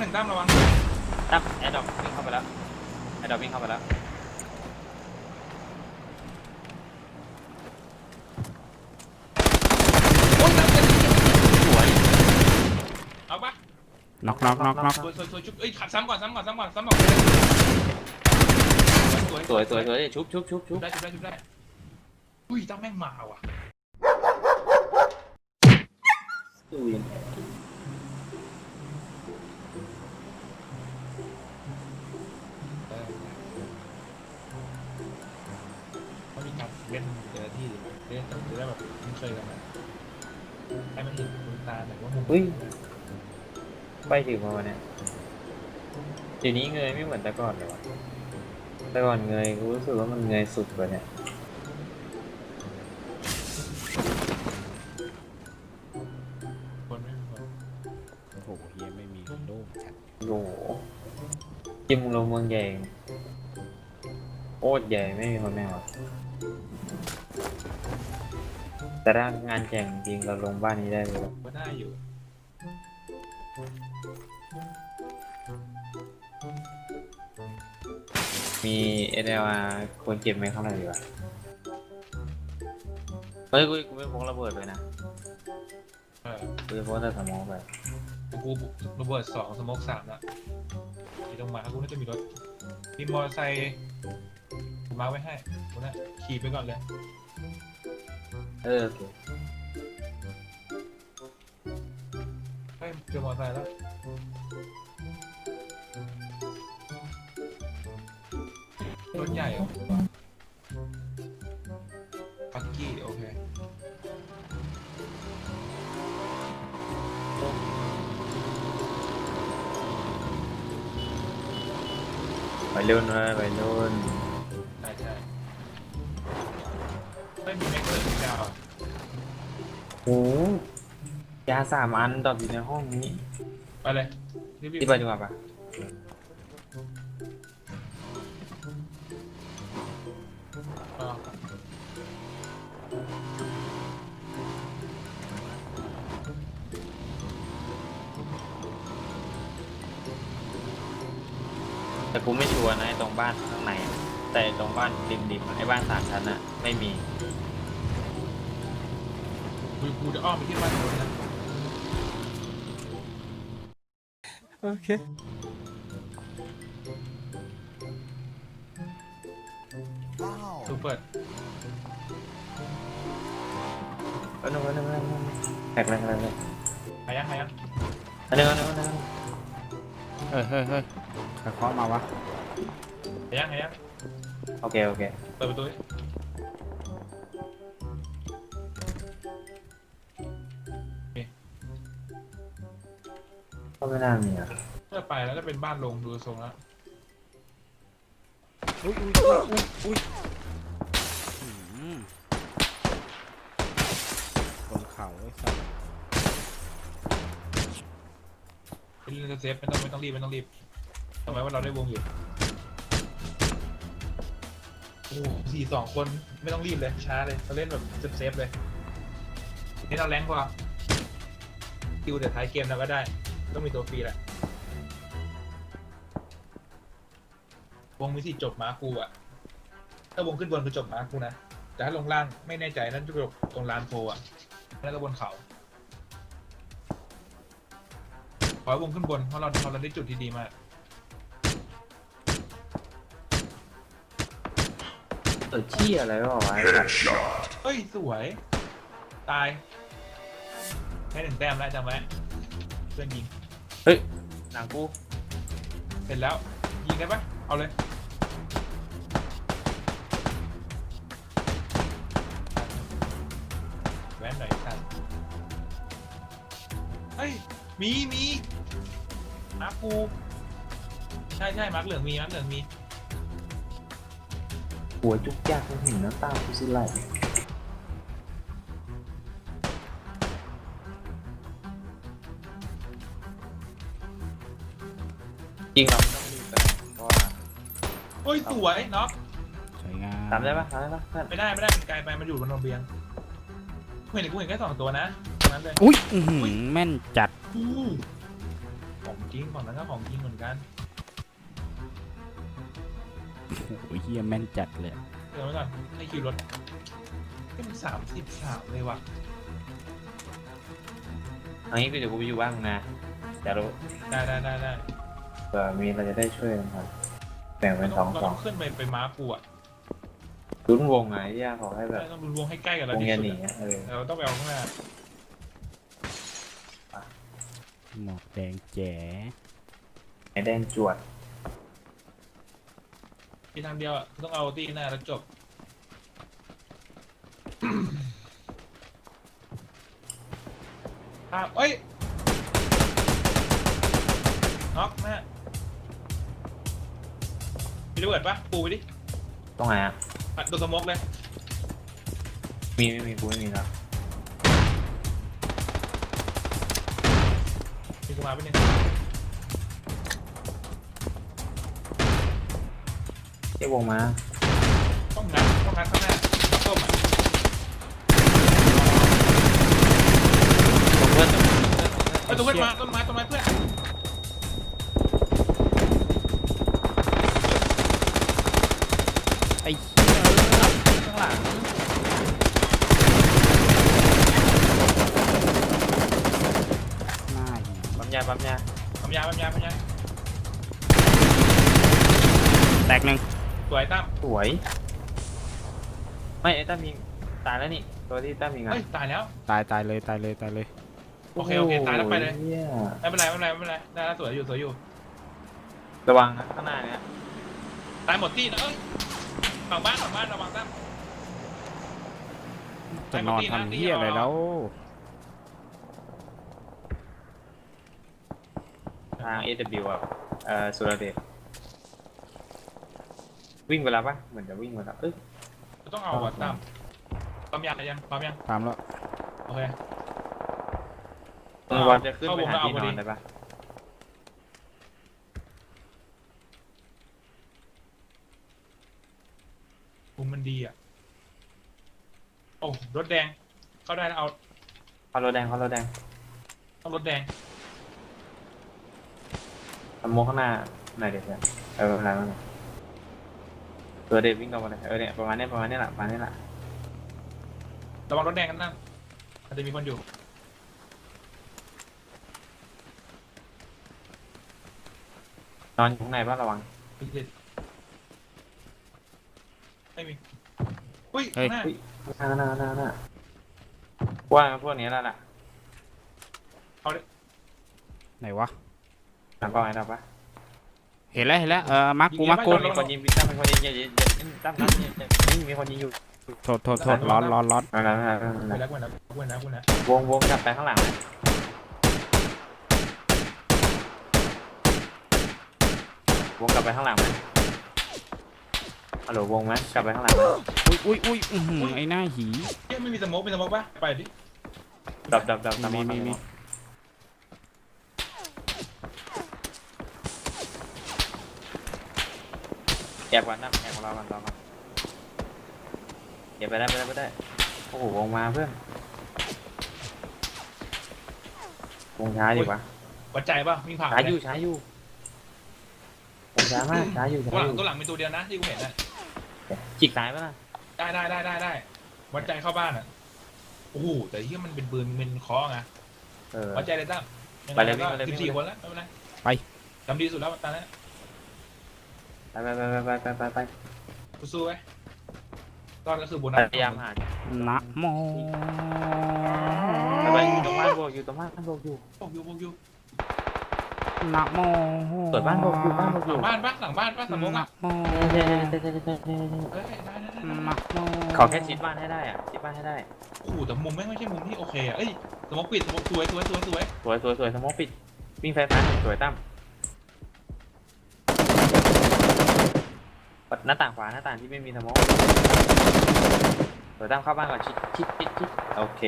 หนึ่งตั้มระวังตั้มแอร์ดรอปวิ่งเข้าไปแล้วแอร์ดรอปวิ่งเข้าไปแล้วโอ้ยตั้มเจ็บสวยเอาปะน็อกน็อกน็อกน็อกสวยสวยสวยชุบเอ้ยขัดซ้ำก่อนซ้ำก่อนซ้ำก่อนซ้ำก่อนสวยสวยสวยสวยชุบชุบชุบชุชุบบได้ชุบได้ชุบได้อุ้ยตั้มแม่งมาว่ะเเล่นจะได้แบบคุ้นเคยกันนะให้มันเห็นคุณตาแต่ว่ามุมอุ้ยไปถึงมาวันเนี้ยเดี๋ยวนี้เงยไม่เหมือนแต่ก่อนเลยวะแต่ก่อนเงยกูรู้สึกว่ามันเงยสุดกว่าเนี่ยคนไม่มีคนโอ้โหเฮียไม่มีโล่งจัดโอ้โหจิมลงเมืองใหญ่โคตรใหญ่ไม่มีคนแน่วะ แต่ถ้างานแข่งจริงเราลงบ้านนี้ได้เลยก็ได้อยู่ มีเอเดลควรเก็บไหมข้างในดีกว่าเฮ้ยกูกูไม่พกระเบิดเลยนะเออกูจะพกแต่สมองไปกูระเบิดสองสโมกสามละที่ตรงมากูน่าจะมีรถมีมอเตอร์ไซค์กูมาร์คไว้ให้กูน่ะขี่ไปก่อนเลย เออโอเคเฮ้ยเจอมอเตอร์ ไซค์แล้วรถใหญ่เหรอปักกี้โอเคไปเร็วหน่อยไปรุ่นใช่ใช่ไม่มีแม็กเตอร์ยาวโอ้ยาสามอันดรอปอยู่ในห้องนี้ไปเลยรีบที่ไปดีกว่าปะๆเอแต่กูไม่ชัวร์นะไอ้ตรงบ้านข้างในอะ แต่ตรงบ้านริมริมๆไอ้บ้านสามชั้นอะไม่มีกูกูจะอ้อมไปที่บ้านโน้นนะโอเคซูเปิดอันนึงอันนึงอันนึงแท็กอะไรอะไรเลยหายังหายังอันนึงอันนึงอันนึงเฮ้ยเฮ้ยเฮ้ยใครเคาะมาวะ หายังหายัง โอเค โอเค เปิดประตูดิก็ไม่น่ามีอะเมื่อไปแล้วก็เป็นบ้านลงดูทรงแล้วอุ้ยอุ้ยอุ้ยอุ้ยอุ้ยอืมบนเขาไอ้สัสเป็นเรื่องเซฟไม่ต้องไม่ต้องรีบไม่ต้องรีบทำไมว่าเราได้วงอยู่ โอ้สี่สองคนไม่ต้องรีบเลย ช้าเลยเราเล่นแบบเซฟเซฟเลยนี่เราแรงกว่าคิวเดี๋ยวท้ายเกมเราก็ได้ ต้องมีตัวฟรีแหละวงมีสิจบมาคูอะถ้าวงขึ้นบนคือจบมาคูนะ แต่ถ้าลงล่างไม่แน่ใจนั่นจะจบตรงลานโพอะแล้วก็บนเขาขอให้วงขึ้นบนเพราะเราเราได้จุดที่ดีมาก เออขี้อะไรวะวะไอ้สัสเฮ้ย สวย ตายแค่หนึ่งแต้มแล้วจำไว้เพื่อนยิงหนังกู เสร็จแล้ว ยิงได้ปะเอาเลยแว้นหน่อยสันเฮ้ย มีมีมาร์คกู ใช่ใช่มาร์คเหลืองมีมาร์คเหลืองมี หัวจุกยากมันเห็นน้ำตากูสิไหลจริงเราไม่ต้องรีบกันเพราะว่าโอ้ยสวยเนาะสวยงามตามได้ปะตามได้ปะเพื่อนไม่ได้ไม่ได้มันไกลไปมันอยู่บนระเบียงกูเห็นกูเห็นแค่สองตัวนะนั้นเลยอุ้ยอื้อหือแม่นจัดอู้ของจริงฝั่งนั้นก็ของจริงเหมือนกัน โอ้ยเฮียแม่นจัดเลยเดี๋ยวไว้ก่อนให้คิวรถเป็นสามสิบสามเลยว่ะเอางี้กูเดี๋ยวกูไปอยู่บ้านมึงนะจะรู้ได้ได้ได้ได้เผื่อมีเราจะได้ช่วยกันครับแบ่งเป็นสองเราสอต้องงขึ้นไปไปม้าปูอะลุ้นวงไงที่ขอให้แบบต้องรวมให้ใกล้กับเราวงที่ยันสุหดนีอะอะเออเราต้องไปเอาข้างหน้าหมอกแดงแจ๋ ไอ้แดงจวด มีทางเดียวอะคือต้องเอาตีหน้าแล้วจบอะเอ้ยน็อกแม่มีระเบิดปะปูไปดิตรงไหนอะอะโดนสโมกเลย มีไม่มีกูไม่มีแล้วมีกูมาไปหนึ่ง เจ๊วงมาต้องงัดต้องงัดข้างหน้าต้องต้มอะตรงเพื่อนตรงเอ้ยต้นเพื่อนมาต้นไม้ต้นไม้เพื่อนไอ้เฮียข้างหลังหน้าหิวปั๊มยาปั๊มยาปัญญาปัญญาปัญญาแตกหนึ่ง สวยตั้มสวย ไม่ไอ้ตั้มยิงตายแล้วนี่ ตัวที่ตั้มยิงอะเฮ้ยตายแล้ว ตายตายเลยตายเลยตายเลยโอเคโอเคตายแล้วไปเลย หี้ยไม่เป็นไรไม่เป็นไรไม่เป็นไรได้แล้วสวยอยู่สวยอยู่ระวังนะข้างหน้าเนี้ยตายหมดที่นะเอ้ยฝั่งบ้านฝั่งบ้านระวังตั้มจะนอนทำเฮียอะไรแล้วทาง AW อะเอ่อสุรเดช วิ่งไปแล้วปะเหมือนจะวิ่งไปแล้วเอ้ยต้องเอาอะตั้มปั๊มยายังปั๊มยังตามแล้วโอเคมึงบอลจะขึ้นไปหาเข้าวงที่ก็เอาพอดีนอนได้ปะมุมมันดีอะ โอ้รถแดง เข้าได้แล้วเอาเอารถแดงเอารถแดงเอารถแดงทำโมข้างหน้าหน่อยเดี๋ยวเนี่ยเอออะไรบ้าง ตัวเดชวิ่งตรงมาเลยเออเนี่ยประมาณเนี้ยประมาณเนี้ยแหละประมาณเนี้ยแหละระวังรถแดงกันตั้มอาจจะมีคนอยู่นอนอยู่ข้างในบ้านระวังไม่ผิดไม่มีอุ้ยเฮ้ย ข้างหน้าอุ้ยข้างหน้าข้างหน้าข้างหน้าว่าพวกนี้แล้วล่ะไหนวะทำเป้าไว้แล้วปะ เห็นแล้วเห็นแล้วเออมาร์กกูมาร์กกูมีคนยิงมีตั้มมีคนยิงอย่าอย่าอย่าตั้มตั้มอย่าอย่านี่มีคนยิงอยู่โทษโทษโทษร้อนร้อนร้อนนั่นแหละนั่นแหละไปนั่นแหแล้ละวกูนะกูนะกูนะวงวงกลับไปข้างหลังนะวงกลับไปข้างหลังไหมฮัลโหลวงไหมกลับไปข้างหลังไหมอุ้ยอุ้ยอุ้ยอื้อหือไอ้หน้าหีเฮ้ยไม่มีสโมกมีสโมกปะไปดิดับดับดับดับมีมีมี แอบก่อนนะแอบของเราก่อนเราก่อนเดี๋ยวไปได้ไปได้ไปได้โอ้โหวงมาเพื่อนวงช้าดีกว่าวัดใจป่ะวิ่งผ่านช้าอยู่ช้าอยู่วงช้ามากช้าอยู่ตัวช้าหลัองยู่ตัวหลังมีตัวเดียวนะที่กูเห็นน่ะจิกซ้ายปะล่ะได้ได้ได้ได้ได้วัดใจเข้าบ้านอะโอ้โหแต่ที่มันเป็นปืนเป็นเคอไงเออ วัดใจเลยตั้มไปเลยวิ่งไปเลย สิวิ่บงสี่ไปเลยคนแล้วไม่เป็นไรไป ทำดีสุดแล้วตอนนี้ ไปไปไปไปไปไปไปกูสู้ไว้ตอนก็คือโบนัพยายามหานะโมไปไปอยู่ตรงบ้านโบกอยู่ตรงบ้านโบกอยู่โบกอยู่โบกอยู่นะโมเปิดบ้านโบกอยู่บ้านโบกอยู่บ้านปะหลังบ้านปะสมมตินะอะโมเฮ้ยเฮ้ยเฮ้ยเฮ้เฮ้เฮ้เฮ้ยได้ได้ได้ได้นะโมขอแค่ชิดบ้านให้ได้อะชิดบ้านให้ได้โอ้โหแต่มุมแม่ไม่ใช่มุมที่โอเคอะเอ้ยสมมติปิดสมมติสวยสวยสวยสวยสวยสวยสวยสมองปิดวิ่งไฟฟ้าสวยตั้ม เปิดหน้าต่างขวาหน้าต่างที่ไม่มีสมองสวยตั้มเข้าบ้านก่อนชิดชิดชิดชิดโอเค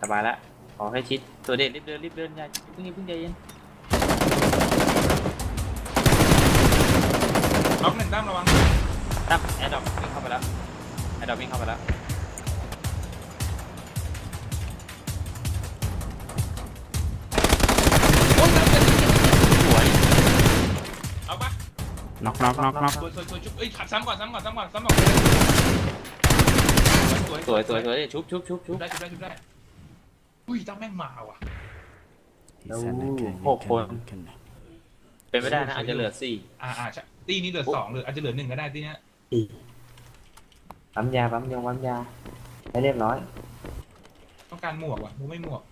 สบายละขอให้ชิดตัวเด็ดรีบเดินรีบเดินอย่าเพิ่งเพิ่งใจเย็นล็อกหนึ่งตั้มระวังตั้มแอร์ดรอปวิ่งเข้าไปแล้วแอร์ดรอปวิ่งเข้าไปแล้ว น็อกน็อกน็อกน็อกสวยสวยสวยชุบเอ้ยขัดซ้ำก่อนซ้ำก่อนซ้ำก่อนซ้ำก่อนสวยสวยสวยสวยชุบชุบชุบชุชุบบได้ชุบได้ชุบได้อุ้ยตั้งแม่งมาว่ะโอ้หกคน เป็นไม่ได้นะอาจจะเหลือสี่อ่าอ่าใช่ตีนี้เหลือสองหรืออาจจะเหลือหนึ่งก็ได้ตีเนี้ยปั๊มยาปั๊มยงปั๊มยาให้เรียบร้อย ต้องการหมวกว่ะมึงไม่หมวก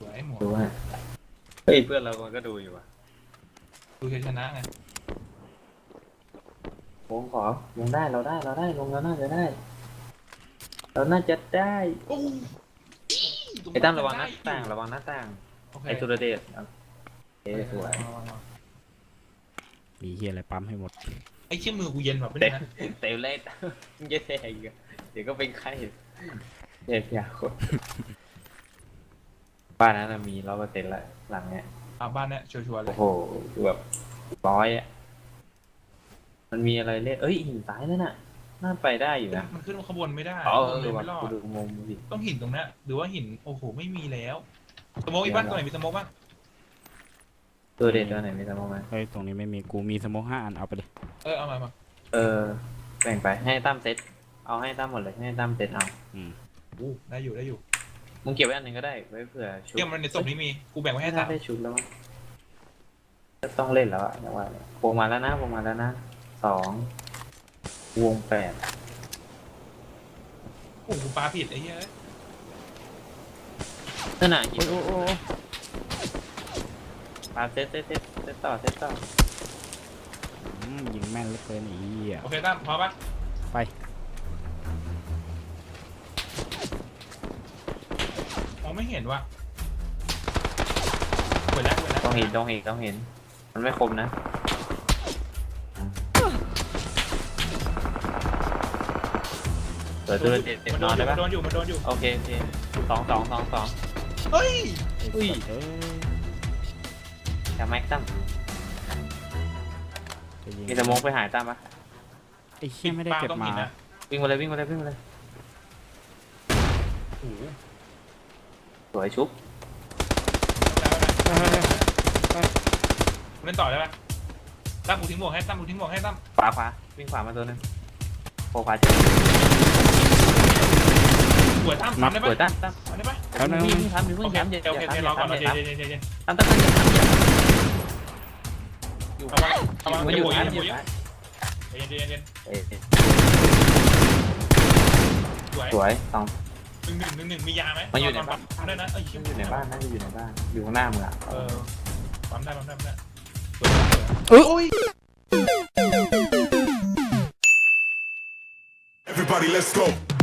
สวยหมวกดูฮะเฮ้ยเพื่อนเราก็ดูอยู่อะ ดูชัยชนะไงวงขอวงได้เราได้เราได้ลงเราน่าจะได้ เราน่าจะได้โอ้ไอ้ตั้มระวังหน้าต่างระวังหน้าต่างโอเคไอ้สุรเดชเอาเอ้ยสวย มีเฮียอะไรปั๊มให้หมด ไอ้เชี่ยมือกูเย็นแบบไม่เต็ได้มนะเต็มเลยมึงจะแทงอีกอะเดี๋ยวก็เป็นไข้เด็กอยากคนบ้านนั้นนะมีร้อยเปอร์เซ็นต์ละหลังเนี้ย อ่าบ้านเนี้ยชัวร์ๆเลโอ้ย โหคือแบบร้อยอะมันมีอะไรเล่นเอ้ยหินซ้ายนั่นน่ะ น่าไปได้อยู่นะมันขึ้นมาขบวนไม่ได้อ๋อขบวนเอเลอยว่ะไม่รอกูดดูมุมดิต้องหินตรงเนี้ยหรือว่าหินโอ้โหไม่มีแล้วสโมกอีกบ้านตัวไหนมีสโมกบ้างตัวเด็ดตัวไหนไม่ทำมาเฮ้ยตรงนี้ไม่มีกูมีสโมกห้าอันเอาไปดิเออเอามามาเออแบ่งไปให้ตั้มเซตเอาให้ตั้มหมดเลยให้ตั้มเซตเอา อืมอู้ได้อยู่ได้อยู่ มึงเก็บไว้อันหนึ่งก็ได้ไว้เผื่อชุบเกี่ยมันในศพนี้มี กูแบ่งไว้ไม่ให้น่าสามได้ชุบแล้วมั้งจะต้องเล่นแล้วอะจังหวะเนี้ยวงมาแล้วนะวงมาแล้วนะสองวงแปดโอ้โหปลาผิดไอ้เหี้ยนั่นน่ะหินโอ้โอ้โอ้ปาเซตเซตเซตเซตต่อเซตต่ออืมยิงแม่นเหลือเกินไอ้เหี้ยโอเคตั้มพอปะไป องไม่เห็นว่ะเปิดแล้วเปิดแล้วต้องเห็นต้องเห็นต้องเห็น มันไม่คมนะเปิดตัวเด็ดมันนโดอนนอยู่ได้มันปะโดนอยู่มันโดนอยู่ โอเคโอเคสองสองสองสองเฮ้ยอุ้ยเอ้ยจะแม็กตั้มจะยิงมีสโมองไปหายตั้มปะไอ้เหี้ยไม่ได้เก็บต้องมาหินนะวิ่งมาเลยวิ่งมาเลยวิ่งมาเลยโอ้โห สวยชุบเล่นต่อได้ปะตั้มกูทิ้งหมวกให้ตั้มกูทิ้งหมวกให้ตั้มขวาขวาวิ่งขวามาตัวหนึงโผล่ขวาเจอสวยตั้มทำได้เปิปะดตั้มตั้มทำได้ปะแล้วนะวิ่งทำวิ่งโอเคทำอย่าโอเคอย่าโอเครอก่อนทำอย่าเดี๋ยวทำเดี๋ยวเดี๋ยวเดี๋ยวตั้มตั้มตั้มอย่าทำอย่าอยู่ระวังระวังมันออยู่ย่าซ้ายหัวอเยยู่อะซ้ายเย็นเย็นเย็นเอ้ยสวยสวยสอง หนึ่งหนึ่งหนึ่งหนึ่งมียาไหมมันอยู่ในบ้าน ปั๊มได้นะเอ้ยอยู่ในบ้านน่าจะอยู่ในบ้าน อยู่ข้างหน้ามึงอะเออปั๊มได้ปั๊มได้ปั๊มได้สวยสวยเอ้ย Everybody, let's go.